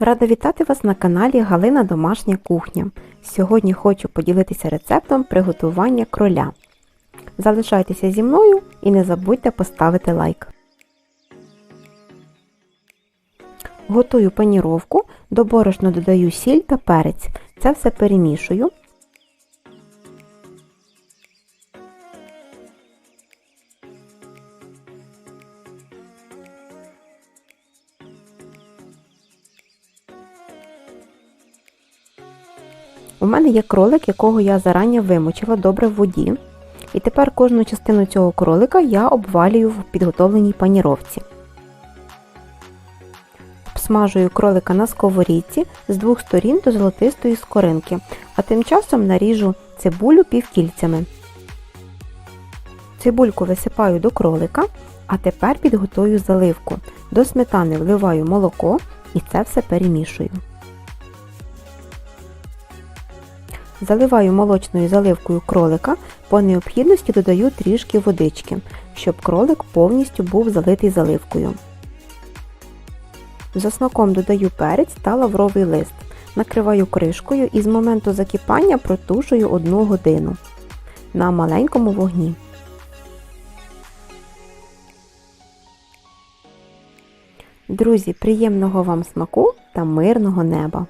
Рада вітати вас на каналі Галина Домашня кухня. Сьогодні хочу поділитися рецептом приготування кроля. Залишайтеся зі мною і не забудьте поставити лайк. Готую паніровку, до борошна додаю сіль та перець. Це все перемішую. У мене є кролик, якого я зарані вимочила добре в воді. І тепер кожну частину цього кролика я обвалюю в підготовленій паніровці. Обсмажую кролика на сковорідці з двох сторін до золотистої скоринки, а тим часом наріжу цибулю півкільцями. Цибульку висипаю до кролика, а тепер підготую заливку. До сметани вливаю молоко і це все перемішую. Заливаю молочною заливкою кролика, по необхідності додаю трішки водички, щоб кролик повністю був залитий заливкою. За смаком додаю перець та лавровий лист. Накриваю кришкою і з моменту закипання протушую 1 годину на маленькому вогні. Друзі, приємного вам смаку та мирного неба!